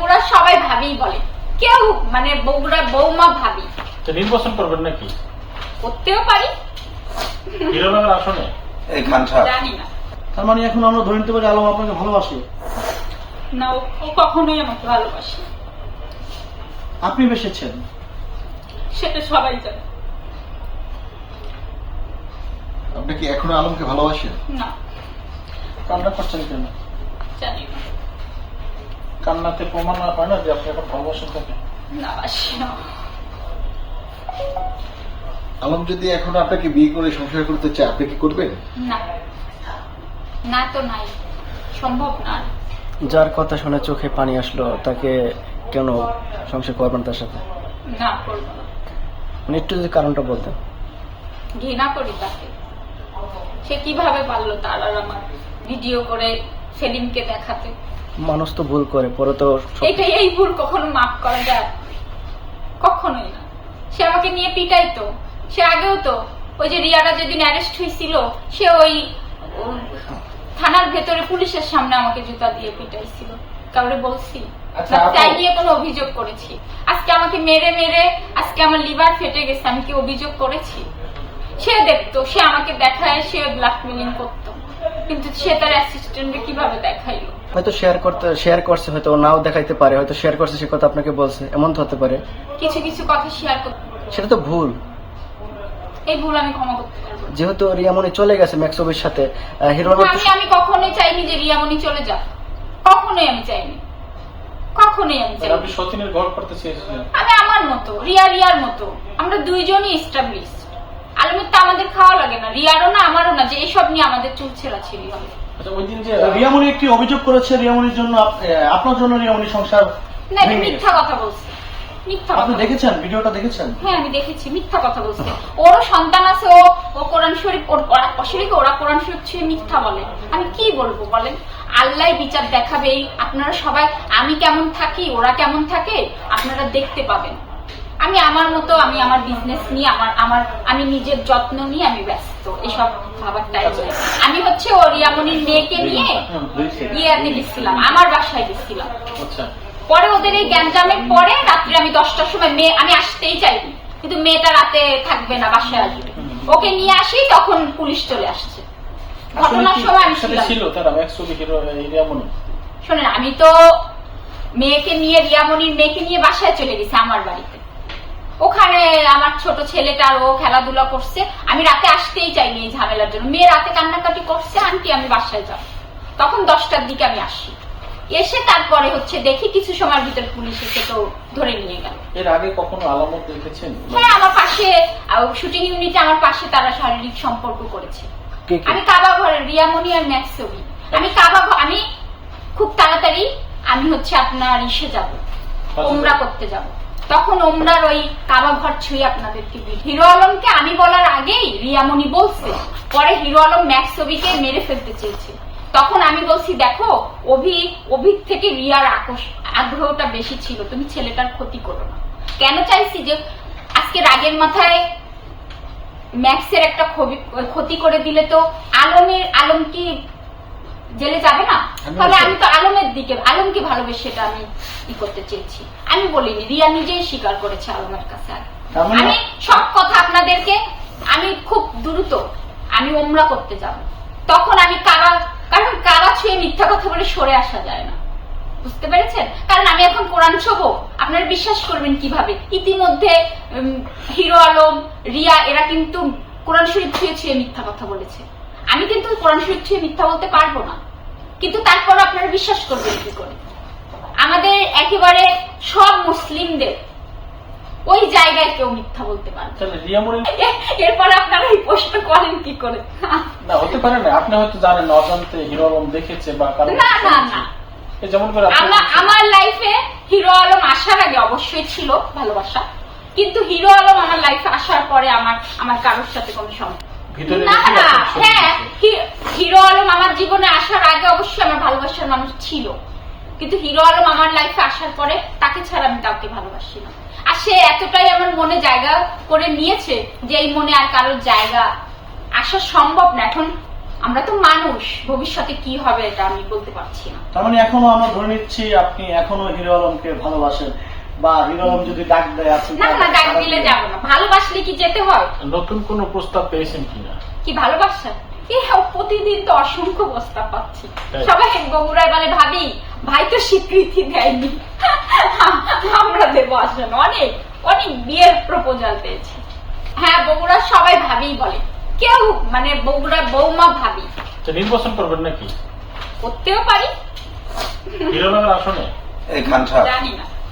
বগুড়া সবাই ভাবিই বলে। কেউ মানে বগুড়া বৌমা ভাবি। তো নির্বাচন করবেন নাকি? করতেও পারি। হিরোনগর আসনে? এই খানটা জানি না। তার মানে এখন আমরা ধরে নিতে পারি আলম আপনাকে ভালোবাসে। না ও ও কখনোই আমাকে ভালোবাসে আপনি বেসেছেন সেটা সবাই জানে। আপনি কি এখনও আলমকে ভালোবাসেন? না। কান্না করছেন কেন? জানি না। কান্নাতে প্রমাণ হয় না যে আপনি এখন ভালোবাসেন তাকে। না বাসি না। আলম যদি এখন আপনাকে বিয়ে করে সংসার করতে চায় আপনি কি করবেন? না। না তো নাই। সম্ভব না। যার কথা শুনে চোখে পানি আসলো তাকে কেন সংসার করবেন তার সাথে? না করব না। মানে একটু যদি কারণটা বলতেন। ঘৃণা করি তাকে। সে কীভাবে পারল তার আর আমার ভিডিও করে সেলিমকে দেখাতে? মানুষ তো ভুল করে পরে তো এটা এই ভুল কখনো মাফ করা যায়? কখনোই না। সে আমাকে নিয়ে পিটাইতো। সে আগেও তো ওই যে রিয়ারা যেদিন অ্যারেস্ট হয়েছিল সে ওই থানার ভেতরে পুলিশের সামনে আমাকে জুতা দিয়ে পিটাইছিল। কাউরে বলছি? আচ্ছা, আপু- চাই নিয়ে কোনো অভিযোগ করেছি। আজকে আমাকে মেরে মেরে আজকে আমার লিভার ফেটে গেছে আমি কি অভিযোগ করেছি? সে দেখতো সে আমাকে দেখায় সে ব্ল্যাকমেলিং করতো। কিন্তু সে তার অ্যাসিস্ট্যান্টকে কীভাবে দেখাইলো? হয়তো শেয়ার করতে শেয়ার করছে হয়তো নাও দেখাইতে পারে হয়তো শেয়ার করছে সে কথা আপনাকে বলছে এমন তো হতে পারে। কিছু কিছু কথা শেয়ার করতে সেটা তো ভুল। এই ভুল আমি ক্ষমা করতে পারব। যেহেতু রিয়ামনি চলে গেছে ম্যাক্সবের সাথে আহ, হিরো না, আমি আমি কখনোই চাইনি যে রিয়ামণি চলে যাক। কখনোই আমি চাইনি। কখনোই আমি চাইনি আপনি সতীনের ঘর করতে চেয়েছিলেন। আমি আমার মতো রিয়া রিয়ার মতো। আমরা দুইজনই এস্টাবলিশ আলমের তো আমাদের খাওয়া লাগে না রিয়ারও না আমারও না যে এইসব নিয়ে আমাদের চুল ছেঁড়াছিড়ি হবে। আচ্ছা ওই দিন যে রিয়ামনি একটি অভিযোগ করেছে রিয়ামনির জন্য আপনার জন্য রিয়ামনি সংসার না মিথ্যা কথা বলছে। মিথ্যা আপনি দেখেছেন? ভিডিওটা দেখেছেন? হ্যাঁ আমি দেখেছি মিথ্যা কথা বলছে। ওরও সন্তান আছে ও ও কোরআন শরীফ ওর ওরা ওরা কোরআন শরীফ ছুঁয়ে মিথ্যা বলে। আমি কি বলব বলেন? আল্লাহ বিচার দেখাবেই আপনারা সবাই আমি কেমন থাকি ওরা কেমন থাকে আপনারা দেখতে পাবেন। আমি আমার মতো আমি আমার বিজনেস নিয়ে আমার আমার আমি নিজের যত্ন নিয়ে আমি ব্যস্ত। এসব ভাবার টাইম আমি হচ্ছে রিয়ামনির মেয়েকে নিয়ে বুঝছি। ইয়েতে গেছিলাম আমার বাসায় গেছিলাম। আচ্ছা। পরে ওদের এই গ্যাঞ্জামের পরে রাত্রে আমি দশটার সময় মেয়ে আমি আসতেই চাইনি কিন্তু মেয়েটা রাতে থাকবে না বাসায় আসবে। ওকে নিয়ে আসি তখন পুলিশ চলে আসছে। ঘটনার সময় আমি ছিল তারা শোনেন আমি তো মেয়েকে নিয়ে রিয়ামনির মেয়েকে নিয়ে বাসায় চলে গেছি আমার বাড়িতে। ওখানে আমার ছোট ছেলেটার ও খেলাধুলা করছে। আমি রাতে আসতেই চাইনি এই ঝামেলার জন্য। মেয়ে রাতে কান্নাকাটি করছে আন্টি আমি বাসায় যাব। তখন দশটার দিকে আমি আসি। এসে তারপরে হচ্ছে দেখি কিছু সময়ের ভিতর পুলিশ এসে তো ধরে নিয়ে গেল। এর আগে কখনো আলামত দেখেছেন? হ্যাঁ আমার পাশে শুটিং ইউনিটে আমার পাশে তারা শারীরিক সম্পর্ক করেছে। আমি কাবা ঘরে রিয়ামনি আর ম্যাক্স ছবি আমি কাবা আমি খুব তাড়াতাড়ি আমি হচ্ছে আপনার ইসে যাব ওমরা করতে যাব। তখন ওমরার ওই কাবা ঘর ছুঁয়ে আপনাদেরকে হিরো আলমকে আমি বলার আগেই রিয়ামনি বলছে, পরে হিরো আলম ম্যাক্স ছবিকে মেরে ফেলতে চেয়েছে। তখন আমি বলছি, দেখো, অভি, অভির থেকে রিয়ার আকর্ষ আগ্রহটা বেশি ছিল, তুমি ছেলেটার ক্ষতি করো না। কেন চাইছি যে আজকে রাগের মাথায় ম্যাক্সের একটা ক্ষতি করে দিলে তো আলমের আলম কি জেলে যাবে না? তাহলে আমি তো আলমের দিকে আলমকে ভালোবেসে সেটা আমি ই করতে চেয়েছি? আমি বলিনি রিয়া নিজেই স্বীকার করেছে আলমের কাছে মানে- আমি সব কথা আপনাদেরকে আমি খুব দ্রুত আমি ওমরা করতে যাব। তখন আমি কারা কারণ কারা ছুঁয়ে মিথ্যা কথা বলে সরে আসা যায় না। বুঝতে পেরেছেন? কারণ আমি এখন কোরআন ছোব আপনারা বিশ্বাস করবেন কীভাবে? ইতিমধ্যে হিরো আলম রিয়া এরা কিন্তু কোরআন শরীফ ছুঁয়ে ছুঁয়ে মিথ্যা কথা বলেছে। আমি কিন্তু কোরআন শরীফ ছুঁয়ে মিথ্যা বলতে পারব না। কিন্তু তারপর আপনারা বিশ্বাস করবেন কি করে? আমাদের একেবারে সব মুসলিমদের ওই জায়গায় কেউ মিথ্যা বলতে এ- এরপরে আপনারা এই প্রশ্ন করেন কি করে? না হতে পারে না। আপনি হয়তো জানেন অজান্তে হিরো আলম দেখেছে বা না না না। যেমন করে আমার আমার লাইফে হিরো আলম আসার আগে অবশ্যই ছিল ভালোবাসা। কিন্তু হিরো আলম আমার লাইফে আসার পরে আমার আমার কারোর সাথে কোনো সম্পর্ক হ্যাঁ হিরো আলম আমার জীবনে আসার আগে অবশ্যই আমার ভালোবাসার মানুষ ছিল। কিন্তু হিরো আলম আমার লাইফে আসার পরে তাকে ছাড়া আমি কাউকে ভালোবাসি না। আর সে এতটাই আমার মনে জায়গা করে নিয়েছে যে এই মনে আর কারোর জায়গা আসা সম্ভব না। এখন আমরা তো মানুষ ভবিষ্যতে কি হবে এটা আমি বলতে পারছি না। তার মানে এখনও আমরা ধরে নিচ্ছি আপনি এখনও হিরো আলমকে ভালোবাসেন। বা হিরো যদি ডাক দেয় আছেন না না ডাক দিলে যাব না। ভালোবাসলে কি যেতে হয়? নতুন কোনো প্রস্তাব পেয়েছেন কিনা? কি ভালোবাসা? এ হ্যাঁ, প্রতিদিন তো অসংখ্য প্রস্তাব পাচ্ছি। সবাই বগুড়ায় বলে ভাবি ভাই তো স্বীকৃতি দেয়নি। আমরা দেবো আসলে অনেক অনেক বিয়ের প্রপোজাল পেয়েছি। হ্যাঁ বগুড়া সবাই ভাবি বলে। কেউ মানে বগুড়া বৌমা ভাবি। নির্বাচন করবেন নাকি? করতেও পারি। হিরো আসনে? এই জানি না।